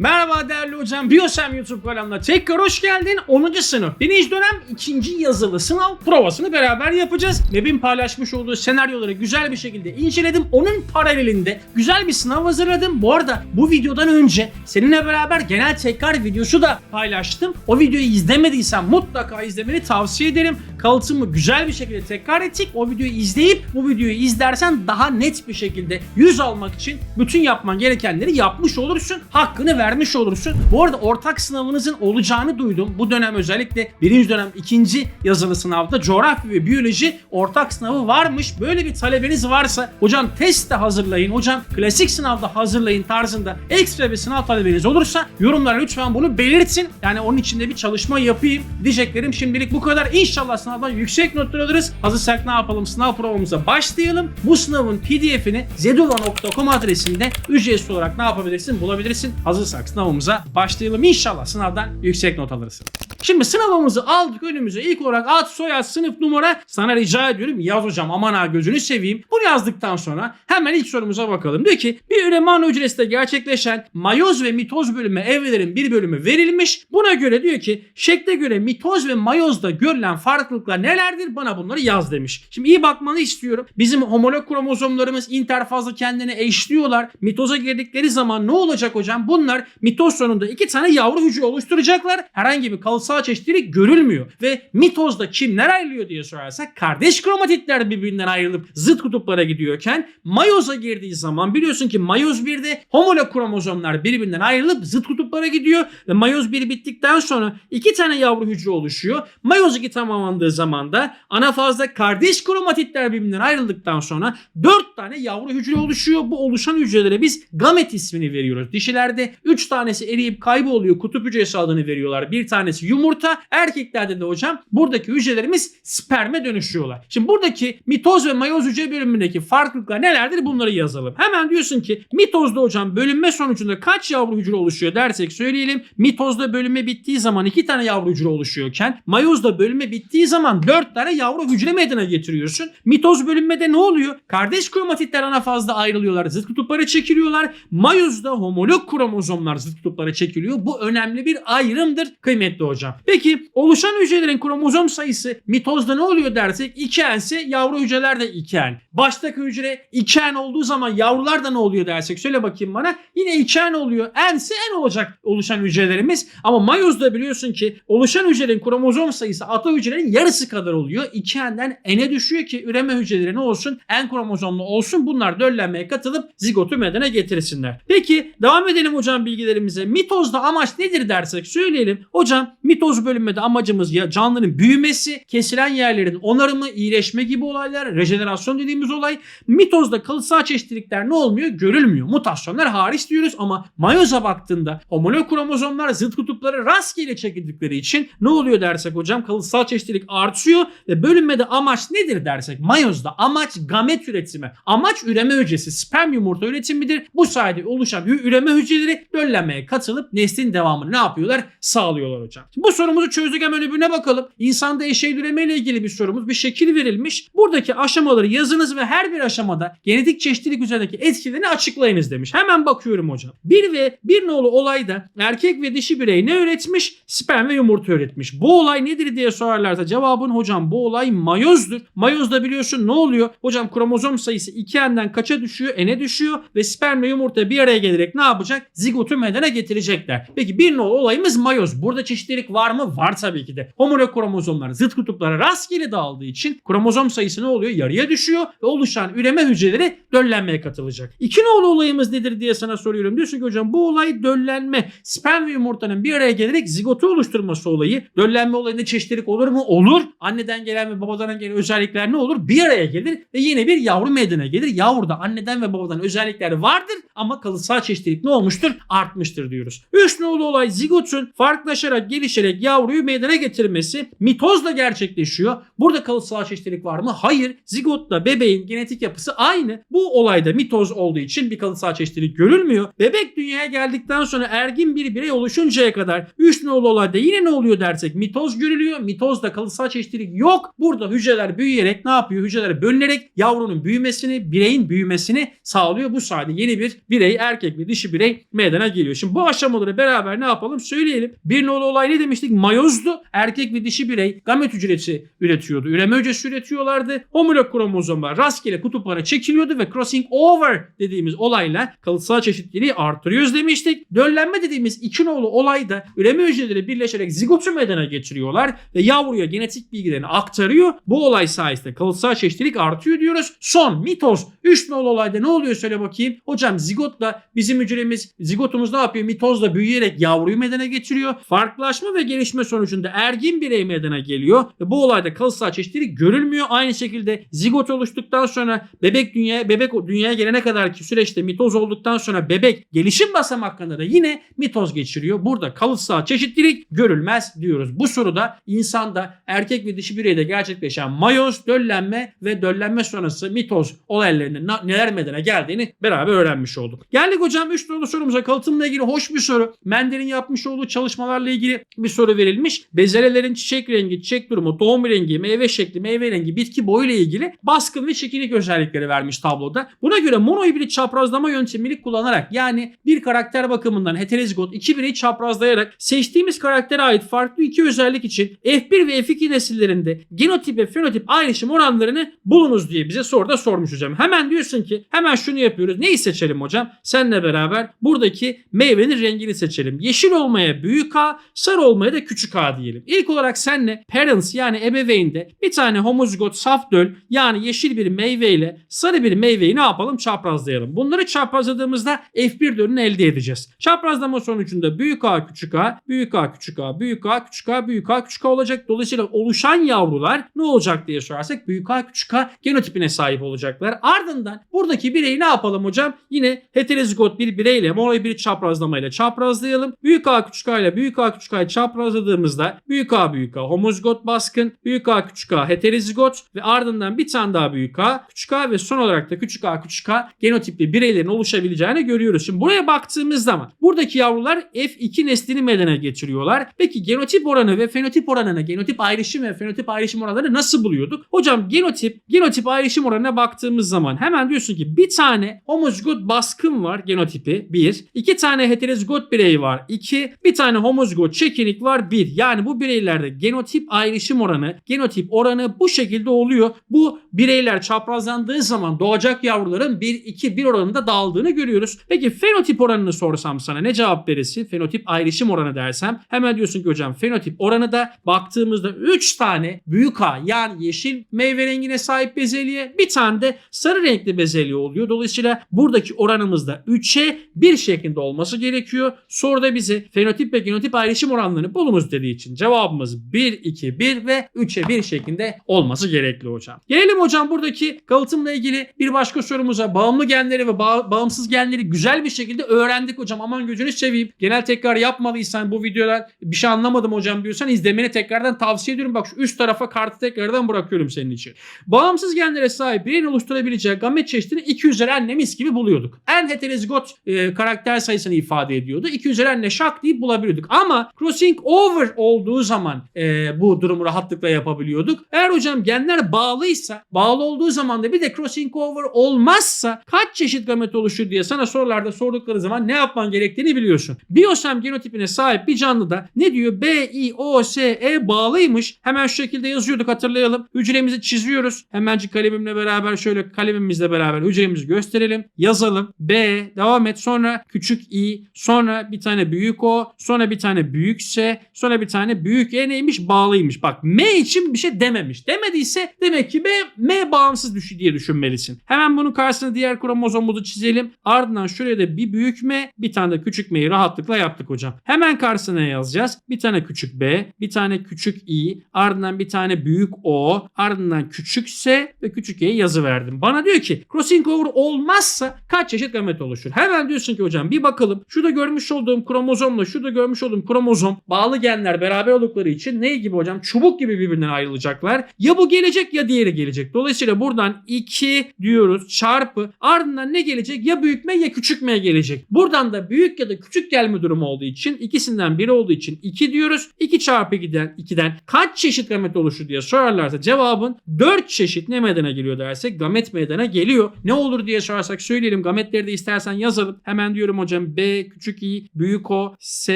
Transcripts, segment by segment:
Merhaba değerli hocam. Biyosem YouTube kanalına tekrar hoş geldin. 10. sınıf. Birinci dönem ikinci yazılı sınav provasını beraber yapacağız. Meb'in paylaşmış olduğu senaryoları güzel bir şekilde inceledim. Onun paralelinde güzel bir sınav hazırladım. Bu arada bu videodan önce seninle beraber genel tekrar videosu da paylaştım. O videoyu izlemediysen mutlaka izlemeni tavsiye ederim. Kalıtımı güzel bir şekilde tekrar ettik. O videoyu izleyip bu videoyu izlersen daha net bir şekilde yüz almak için bütün yapman gerekenleri yapmış olursun. Hakkını vermiş olursun. Bu arada ortak sınavınızın olacağını duydum. Bu dönem özellikle birinci dönem ikinci yazılı sınavda coğrafya ve biyoloji ortak sınavı varmış. Böyle bir talebeniz varsa hocam test de hazırlayın, hocam klasik sınavda hazırlayın tarzında ekstra bir sınav talebiniz olursa yorumlara lütfen bunu belirtin. Yani onun içinde bir çalışma yapayım diyeceklerim şimdilik bu kadar. İnşallah sınavdan yüksek notlar alırız. Hazırsak ne yapalım sınav provamıza başlayalım. Bu sınavın pdf'ini zedula.com adresinde ücretsiz olarak ne yapabilirsin bulabilirsin. Hazırsak sınavımıza başlayalım. İnşallah sınavdan yüksek not alırsın. Şimdi sınavımızı aldık önümüze. İlk olarak ad, soyad, sınıf, numara. Sana rica ediyorum yaz hocam aman ha gözünü seveyim. Bunu yazdıktan sonra hemen ilk sorumuza bakalım. Diyor ki bir üreman hücresinde gerçekleşen mayoz ve mitoz bölünme evrelerin bir bölümü verilmiş. Buna göre diyor ki şekle göre mitoz ve mayozda görülen farklılıklar nelerdir? Bana bunları yaz demiş. Şimdi iyi bakmanı istiyorum. Bizim homolog kromozomlarımız interfazla kendini eşliyorlar. Mitoza girdikleri zaman ne olacak hocam? Bunlar mitoz sonunda iki tane yavru hücre oluşturacaklar. Herhangi bir kalıtsal çeşitlilik görülmüyor. Ve mitozda kimler ayrılıyor diye sorarsak kardeş kromatitler birbirinden ayrılıp zıt kutuplara gidiyorken mayoza girdiği zaman biliyorsun ki mayoz 1'de homolog kromozomlar birbirinden ayrılıp zıt kutuplara gidiyor ve mayoz 1 bittikten sonra iki tane yavru hücre oluşuyor. Mayoz 2 tamamlandığı zaman da anafazda kardeş kromatitler birbirinden ayrıldıktan sonra 4 tane yavru hücre oluşuyor. Bu oluşan hücrelere biz gamet ismini veriyoruz. Dişilerde 3 tanesi eriyip kayboluyor. Kutup hücresi adını veriyorlar. Bir tanesi yumurta. Erkeklerde de hocam buradaki hücrelerimiz sperme dönüşüyorlar. Şimdi buradaki mitoz ve mayoz hücre bölümündeki farklılıklar nelerdir bunları yazalım. Hemen diyorsun ki mitozda hocam bölünme sonucunda kaç yavru hücre oluşuyor dersek söyleyelim. Mitozda bölünme bittiği zaman 2 tane yavru hücre oluşuyorken mayozda bölünme bittiği zaman 4 tane yavru hücre meydana getiriyorsun. Mitoz bölünmede ne oluyor? Kardeş kromatitler ana fazla ayrılıyorlar. Zıt kutuplara çekiliyorlar. Mayozda homolog kromozomlar zıt kutuplara çekiliyor. Bu önemli bir ayrımdır kıymetli hocam. Peki oluşan hücrelerin kromozom sayısı mitozda ne oluyor dersek 2n ise yavru hücreler de 2n. Baştaki hücre 2n olduğu zaman yavrular da ne oluyor dersek söyle bakayım bana. Yine 2n oluyor. n ise n olacak oluşan hücrelerimiz. Ama mayozda biliyorsun ki oluşan hücrelerin kromozom sayısı ata hücrelerin yarısı kadar oluyor. 2n'den n'e düşüyor ki üreme hücreleri ne olsun? N kromozomlu olsun. Bunlar döllenmeye katılıp zigotu meydana getirsinler. Peki devam edelim hocam bilgilerimize. Mitozda amaç nedir dersek söyleyelim. Hocam mitoz bölünmede amacımız ya canlının büyümesi, kesilen yerlerin onarımı, iyileşme gibi olaylar, rejenerasyon dediğimiz olay. Mitozda kalıtsal çeşitlilikler ne olmuyor? Görülmüyor. Mutasyonlar hariç diyoruz ama mayoza baktığında homolog kromozomlar zıt kutupları rastgele çekildikleri için ne oluyor dersek hocam kalıtsal çeşitlilik artıyor ve bölünmede amaç nedir dersek mayozda amaç gamet üretimi. Amaç üreme hücresi sperm yumurta üretimidir. Bu sayede oluşan üreme hücreleri döllenmeye katılıp neslin devamını ne yapıyorlar? Sağlıyorlar hocam. Şimdi bu sorumuzu çözdük hemen öbürüne bakalım. İnsanda eşey üreme ile ilgili bir sorumuz. Bir şekil verilmiş. Buradaki aşamaları yazınız ve her bir aşamada genetik çeşitlilik üzerindeki etkilerini açıklayınız demiş. Hemen bakıyorum hocam. Bir ve bir nolu olayda erkek ve dişi birey ne üretmiş? Sperm ve yumurta üretmiş. Bu olay nedir diye sorarlarsa cevabın hocam bu olay mayozdur. Mayozda biliyorsun ne oluyor? Hocam kromozom sayısı 2n'den kaça düşüyor? N'e düşüyor ve sperm ve yumurta bir araya gelerek ne yapacak? Zigotu meydana getirecekler. Peki bir nolu olayımız mayoz. Burada çeşitlilik var mı? Var tabii ki de. Homolog kromozomlar zıt kutuplara rastgele dağıldığı için kromozom sayısı ne oluyor? Yarıya düşüyor ve oluşan üreme hücreleri döllenmeye katılacak. İki nolu olayımız nedir diye sana soruyorum. Diyorsun ki hocam bu olay döllenme. Sperm ve yumurtanın bir araya gelerek zigotu oluşturması olayı. Döllenme olayında çeşitlilik olur mu? Olur. Anneden gelen ve babadan gelen özellikler ne olur? Bir araya gelir ve yine bir yavru meydana gelir. Yavruda anneden ve babadan özellikler vardır ama kalıtsal çeşitlilik ne olmuştur? Artmıştır diyoruz. Üç nolu olay zigotun farklılaşarak gelişerek yavruyu meydana getirmesi mitozla gerçekleşiyor. Burada kalıtsal çeşitlilik var mı? Hayır. Zigotla bebeğin genetik yapısı aynı. Bu olayda mitoz olduğu için bir kalıtsal çeşitlilik görülmüyor. Bebek dünyaya geldikten sonra ergin bir birey oluşuncaya kadar 3 nolu olayda yine ne oluyor dersek mitoz görülüyor. Mitozda kalıtsal çeşitlilik yok. Burada hücreler büyüyerek ne yapıyor? Hücreler bölünerek yavrunun büyümesini, bireyin büyümesini sağlıyor. Bu sayede yeni bir birey, erkek ve dişi birey meydana geliyor. Şimdi bu aşamaları beraber ne yapalım? Söyleyelim. Bir nolu olay ne demiştik? Mayozdu. Erkek ve dişi birey gamet hücresi üretiyordu. Üreme hücresi üretiyorlardı. Homolog kromozomlar rastgele kutuplara çekiliyordu ve crossing over dediğimiz olayla kalıtsal çeşitliliği artırıyoruz demiştik. Döllenme dediğimiz iki nolu olayda üreme hücreleri birleşerek zigotu meydana getiriyorlar ve yavruya genetik bilgilerini aktarıyor. Bu olay sayesinde kalıtsal çeşitlilik artıyor diyoruz. Son mitoz 3 nolu olayda ne oluyor söyle bakayım. Hocam zigotla bizim hücremiz zigotumuz ne yapıyor? Mitozla büyüyerek yavruyu meydana getiriyor. Farklılaşma ve gelişme sonucunda ergin birey meydana geliyor ve bu olayda kalıtsal çeşitlilik görülmüyor. Aynı şekilde zigot oluştuktan sonra bebek dünyaya bebek dünyaya gelene kadar ki süreçte mitoz olduktan sonra bebek gelişim basamaklarında da yine mitoz geçiriyor. Burada kalıtsal çeşitlilik görülmez diyoruz. Bu soruda insanda erkek ve dişi bireyde gerçekleşen mayoz, döllenme ve döllenme sonrası mitoz olaylarının neler meydana geldiğini beraber öğrenmiş olduk. Geldik hocam 3 nolu sorumuza kalıtımla ilgili hoş bir soru. Mendel'in yapmış olduğu çalışmalarla ilgili bir soru verilmiş. Bezelelerin çiçek rengi, çiçek durumu, doğum rengi, meyve şekli, meyve rengi, bitki boyu ile ilgili baskın ve çekinik özellikleri vermiş tabloda. Buna göre monohibrit çaprazlama yöntemini kullanarak yani bir karakter bakımından heterozigot iki bireyi çaprazlayarak seçtiğimiz karaktere ait farklı iki özellik için F1 ve F2 nesillerinde genotip ve fenotip ayrışım oranlarını bulunuz diye bize soruda sormuş hocam. Hemen diyorsun ki hemen şunu yapıyoruz. Neyi seçelim hocam? Seninle beraber buradaki meyvenin rengini seçelim. Yeşil olmaya büyük A, sarı olmaya da küçük A diyelim. İlk olarak senle parents yani ebeveynde bir tane homozigot saf döl yani yeşil bir meyveyle sarı bir meyveyi ne yapalım? Çaprazlayalım. Bunları çaprazladığımızda F1 dönünü elde edeceğiz. Çaprazlama sonucunda büyük A küçük A, büyük A küçük A, büyük A küçük A, büyük A küçük A olacak. Dolayısıyla oluşan yavrular ne olacak diye sorarsak büyük A küçük A genotipine sahip olacaklar. Ardından buradaki bireyi ne yapalım hocam? Yine heterozigot bir bireyle monoy bir çaprazlamayla çaprazlayalım. Büyük A küçük A ile büyük A küçük A'yı çaprazladığımızda büyük A büyük A homozigot baskın, büyük A küçük A heterozigot ve ardından bir tane daha büyük A küçük A ve son olarak da küçük A küçük A genotipli bireylerin oluşabileceğini görüyoruz. Şimdi buraya baktığımız zaman buradaki yavrular F2 neslini meydana getiriyorlar. Peki genotip oranı ve fenotip oranına genotip ayrışım ve fenotip ayrışım oranları nasıl buluyorduk? Hocam genotip genotip ayrışım oranına baktığımız zaman hemen diyorsun ki bir tane homozigot baskın var genotipi 1. iki tane heterozigot birey var 2. Bir tane homozigot çekinik var 1. Yani bu bireylerde genotip ayrışım oranı genotip oranı bu şekilde oluyor. Bu bireyler çaprazlandığı zaman doğacak yavruların 1 2 1 oranında dağıldığını görüyoruz. Peki fenotip oranını sorsam sana ne cevap verirsin? Fenotip ayrışım oranı dersem hemen diyorsun ki hocam fenotip oranı da baktığımızda 3 tane büyük A yani yeşil meyve rengine sahip bezelye bir tane de sarı renkli bezelye oluyor. Dolayısıyla buradaki oranımızda 3'e 1 şeklinde olması gerekiyor. Soruda bize fenotip ve genotip ayrışım oranlarını bulunuz dediği için cevabımız 1 2 1 ve 3'e 1 şeklinde olması gerekli hocam. Gelelim hocam buradaki kalıtımla ilgili bir başka sorumuza. Bağımlı genleri ve bağ- bağımsız genleri güzel bir şekilde öğrendik hocam. Aman gözünü seveyim. Genel tekrar yapmadıysan bu videolar bir şey anlamadım hocam diyorsan izlemeni tekrardan tavsiye ediyorum. Bak şu üst tarafa kartı tekrardan bırakıyorum senin için. Bağımsız genlere sahip bireyin oluşturabileceği gamet çeşidini 2 üzeri annemiz gibi buluyorduk. En heterozigot e, karakter sayısını ifade ediyordu. 2 üzeri anne şak deyip bulabiliyorduk. Ama crossing over olduğu zaman e, bu durumu rahatlıkla yapabiliyorduk. Eğer hocam genler bağlıysa, bağlı olduğu zaman da bir de crossing over olmazsa kaç çeşit gamet oluşur diye sana sorularda sordukları zaman ne yapman gerektiğini biliyorsun. Biosem genotipine sahip bir canlıda ne diyor? B, I, O, S, E bağlıymış. Hemen şu şekilde yazıyorduk hatırlayalım. Hücremizi çiziyoruz. Hemencik kalemimle beraber şöyle kalemimizle beraber hücremizi gösterelim. Yazalım. B, devam et. Sonra küçük i, sonra bir tane büyük o, sonra bir tane büyük s, sonra bir tane büyük e neymiş? Bağlıymış. Bak M için bir şey dememiş. Demediyse demek ki B, M bağımsız düşü diye düşünmelisin. Hemen bunun karşısına diğer kromozomumuzu çizelim. Ardından şuraya da bir büyük M, bir tane de küçük M'yi rahatlıkla yaptık hocam. Hemen karşısına yazacağız. Bir tane küçük B, bir tane küçük i, ardından bir tane büyük o, ardından küçük s ve küçük e'yi yazı verdim. Bana diyor ki crossing over olmazsa kaç çeşit gamet oluşur? Hemen diyorsun ki hocam bir bakalım. Şurada görmüş olduğum kromozomla şurada görmüş olduğum kromozom bağlı genler beraber oldukları için ne gibi hocam? Çubuk gibi birbirinden ayrılacaklar. Ya bu gelecek ya diğeri gelecek. Dolayısıyla buradan 2 diyoruz çarpı ardından ne gelecek? Ya büyük M ya küçük M gelecek. Buradan da büyük ya da küçük gelme durumu olduğu için ikisinden biri olduğu için 2 diyoruz. 2 çarpı 2'den, 2'den kaç çeşit gamet oluşur diye sorarlarsa cevabın 4 çeşit ne meydana geliyor dersek gamet meydana geliyor. Ne olur diye sorarsak söyleyelim. Gametleri de istersen yazalım. Hemen diyorum hocam B küçük i büyük o S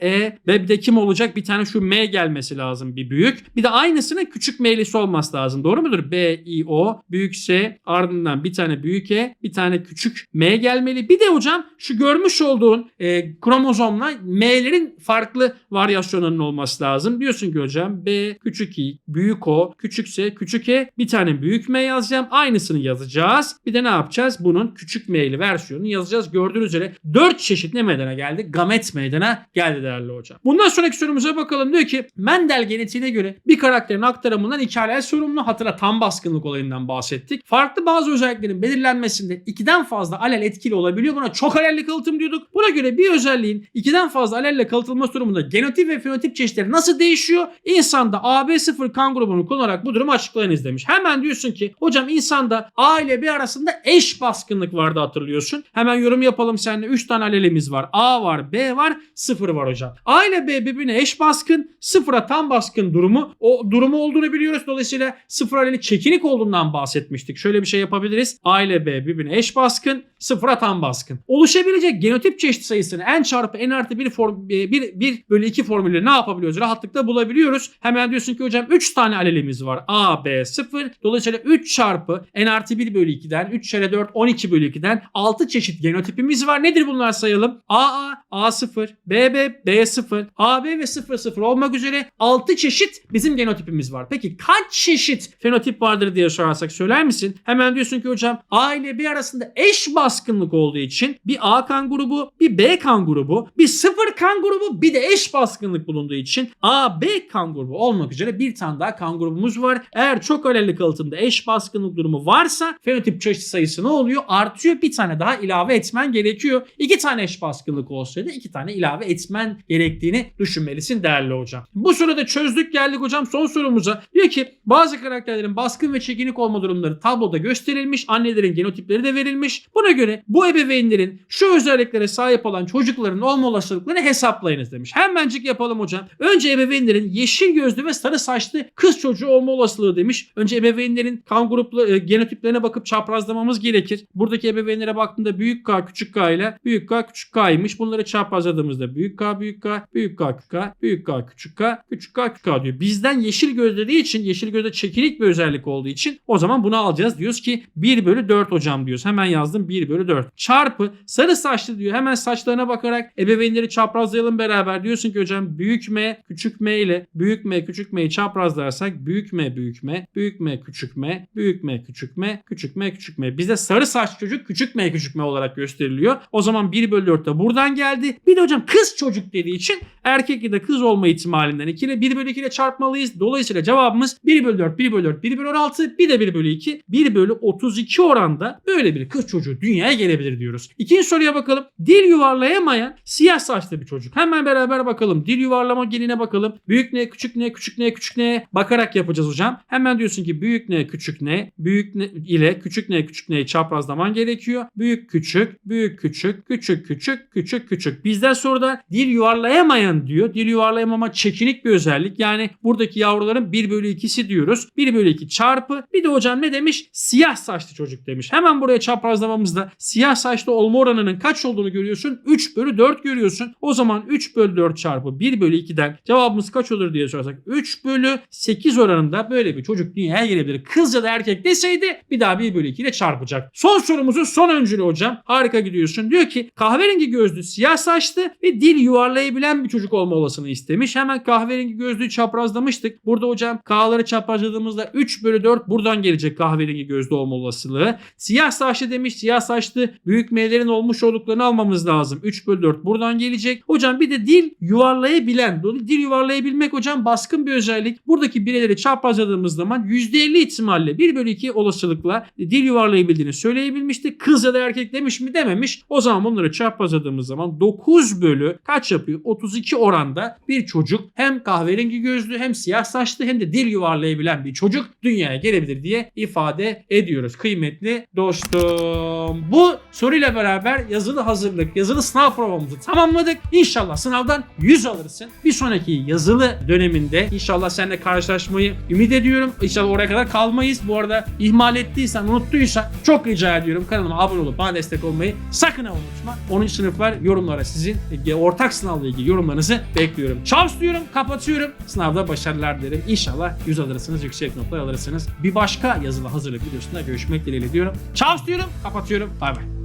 E ve bir de kim olacak? Bir tane şu M gelmesi lazım bir büyük. Bir de aynısının küçük M'lisi olması lazım. Doğru mudur? B I O büyük S ardından bir tane büyük E bir tane küçük M gelmeli. Bir de hocam şu görmüş olduğun e, kromozomla M'lerin farklı varyasyonlarının olması lazım. Diyorsun ki hocam B küçük i büyük O küçük S küçük E bir tane büyük M yazacağım. Aynısını yazacağız. Bir de ne yapacağız? Bunun küçük M'li versiyonunu yazacağız. Gördüğünüz üzere 4 çeşit ne meydana geldi? Gamet meydana geldi değerli hocam. Bundan sonraki sorumuza bakalım. Diyor ki Mendel genetiğine göre bir karakterin aktarımından iki sorumlu. Hatırla tam baskınlık olayından bahsettik. Farklı bazı özelliklerin belirlenmesinde ikiden fazla alel etkili olabiliyor. Buna çok alelli kalıtım diyorduk. Buna göre bir özelliğin ikiden fazla alelle kalıtılması durumunda genotip ve fenotip çeşitleri nasıl değişiyor? İnsanda AB0 kan grubunu kullanarak bu durumu açıklayınız demiş. Hemen diyorsun ki hocam insanda A ile B arasında eş baskınlık vardı hatırlıyorsun. Hemen yorum yapalım seninle. 3 tane alelimiz var. A var, B var, 0 var hocam. A ile B birbirine eş baskın, 0'a tam baskın durumu o durumu olduğunu biliyoruz. Dolayısıyla 0 aleli çekinik olduğundan bahsetmiştik. Şöyle bir şey yapabiliriz. A ile B birbirine eş baskın, 0'a tam baskın. Oluşabilecek genotip çeşit sayısını n çarpı n artı 1, form, 1, 1 bölü 2 formülü ne yapabiliyoruz? Rahatlıkla bulabiliyoruz. Hemen diyorsun ki hocam 3 tane alelimiz var. A, B, 0. Dolayısıyla 3 çarpı n artı 1 bölü 2'den 3 kere 4 12 bölü 2'den 6 çeşit genotipimiz var. Nedir bunlar sayalım? AA, A0, BB, B0, AB ve 00 olmak üzere 6 çeşit bizim genotipimiz var. Peki kaç çeşit fenotip vardır diye sorarsak söyler misin? Hemen diyorsun ki hocam A ile B arasında eş baskınlık olduğu için bir A kan grubu, bir B kan grubu, bir 0 kan grubu, bir de eş baskınlık bulunduğu için A, B kan grubu olmak üzere bir tane daha kan grubumuz var. Eğer çok alelli kalıtımda eş baskınlık durumu varsa fenotip çeşit sayısı ne oluyor? Artıyor. Bir tane daha ilave etmen gerekiyor. İki tane eş baskınlık olsaydı iki tane ilave etmen gerektiğini düşünmelisin değerli hocam. Bu sırada çözdük geldik hocam son sorumuza. Diyor ki bazı karakterlerin baskın ve çekinik olma durumları tabloda gösterilmiş. Annelerin genotipleri de verilmiş. Buna göre bu ebeveynlerin şu özelliklere sahip olan çocukların olma olasılıklarını hesaplayınız demiş. Hemencik yapalım hocam. Önce ebeveynlerin yeşil gözlü ve sarı saçlı kız çocuğu olma olasılığı demiş. Önce ebeveynlerin kan gruplu e, genotiplerine bakıp çaprazlamamız gerekir. Buradaki ebeveynlere baktığında büyük K küçük K ile büyük K küçük K'ymış. Bunları çaprazladığımızda büyük K büyük K büyük K K büyük K küçük K küçük K küçük K diyor. Bizden yeşil göz dediği için yeşil gözde çekinik bir özellik olduğu için o zaman bunu alacağız. Diyoruz ki 1 bölü 4 hocam diyoruz. Hemen yazdım 1 bölü 4. Çarpı sarı saçlı diyor. Hemen saçlarına bakarak ebeveynleri çaprazlayalım beraber. Diyorsun ki hocam büyük M küçük M ile büyük M küçük M'yi çaprazlarsak büyük M büyük M büyük M küçük M büyük M küçük M küçük M küçük M. Bizde sarı saç çocuk küçük M küçük M olarak gösteriliyor. O zaman 1 bölü 4 de buradan geldi. Bir de hocam kız çocuk dediği için erkek ya da kız olma ihtimalinden 2 ile 1 bölü 2 ile çarpmalıyız. Dolayısıyla cevabımız 1 bölü 4, 1 bölü 4, 1 bölü 16, bir de 1 bölü 2, 1 bölü 32 oranda böyle bir kız çocuğu dünyaya gelebilir diyoruz. İkinci soruya bakalım. Dil yuvarlayamayan siyah saçlı bir çocuk. Hemen beraber bakalım. Dil yuvarlama geline bakalım. Büyük ne, küçük ne, küçük ne, küçük ne bakarak yapacağız hocam. Hemen diyorsun ki büyük ne, küçük ne, büyük ne ile küçük ne, küçük neyi çaprazlaman gerekiyor. Büyük küçük, büyük küçük, küçük küçük, küçük küçük. Bizden soruda dil yuvarlayamayan diyor. Dil yuvarlayamama çekinik bir özellik. Yani buradaki yavruların 1 bölü 2'si diyoruz. 1 bölü 2 çarpı. Bir de hocam ne demiş? Siyah saçlı çocuk demiş. Hemen buraya çaprazlamamızda siyah saçlı olma oranının kaç olduğunu görüyorsun? 3 bölü 4 görüyorsun. O zaman 3 bölü 4 çarpı 1 bölü 2'den cevabımız kaç olur diye sorarsak 3 bölü 8 oranında böyle bir çocuk dünyaya gelebilir. Kız ya da erkek deseydi bir daha 1 bölü 2 ile çarpacak. Son sorumuzun son öncülü hocam. Harika gidiyorsun. Diyor ki kahverengi gözlü siyah saçlı ve dil yuvarlayabilen bir çocuk olma istemiş. Hemen kahverengi gözlüğü çaprazlamıştık. Burada hocam K'ları çaprazladığımızda 3 bölü 4 buradan gelecek kahverengi gözlü olma olasılığı. Siyah saçlı demiş. Siyah saçlı büyük M'lerin olmuş olduklarını almamız lazım. 3 bölü 4 buradan gelecek. Hocam bir de dil yuvarlayabilen. Dil yuvarlayabilmek hocam baskın bir özellik. Buradaki bireyleri çaprazladığımız zaman %50 ihtimalle 1 bölü 2 olasılıkla dil yuvarlayabildiğini söyleyebilmişti. Kız ya da erkek demiş mi dememiş. O zaman bunları çaprazladığımız zaman 9 bölü kaç yapıyor? 32 oranda bir çocuk hem kahverengi gözlü hem siyah saçlı hem de dil yuvarlayabilen bir çocuk dünyaya gelebilir diye ifade ediyoruz. Kıymetli dostum. Bu soruyla beraber yazılı hazırlık, yazılı sınav provamızı tamamladık. İnşallah sınavdan 100 alırsın. Bir sonraki yazılı döneminde inşallah seninle karşılaşmayı ümit ediyorum. İnşallah oraya kadar kalmayız. Bu arada ihmal ettiysen, unuttuysan çok rica ediyorum kanalıma abone olup bana destek olmayı sakın unutma. 10. sınıflar yorumlara sizin ortak sınavla ilgili yorumlarınızı bekliyorum. Çavs diyorum, kapatıyorum. Sınavda başarılar dilerim. İnşallah 100 alırsınız, yüksek notlar alırsınız. Bir başka yazılı hazırlık videosunda görüşmek dileğiyle diyorum. Çavs diyorum, kapatıyorum. Bay bay.